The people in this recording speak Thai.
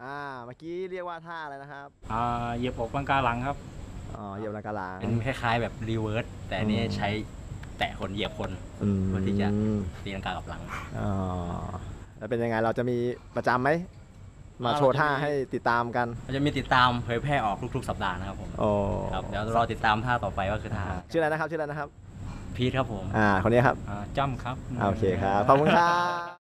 เมื่อกี้เรียกว่าท่าอะไรนะครับอ่าเหยียบอกลังกาหลังครับอ๋อเหยียบลังกาลางเป็นคล้ายๆแบบรีเวิร์สแต่อันนี้ใช้แตะคนเหยียบคนอืมเพื่อที่จะตีลังกากับหลัง อ๋อแล้วเป็นยังไงเราจะมีประจำไหมมาโชว์ท่าให้ติดตามกัน เราจะมีติดตามเผยแพร่ออกทุกๆสัปดาห์นะครับผมโอ้ครับเดี๋ยวรอติดตามท่าต่อไปว่าคือท่าชื่ออะไรนะครับชื่ออะไรนะครับ พีทครับผมอ่าคนนี้ครับอ่าจ้ำครับ โอเคครับขอบคุณครับ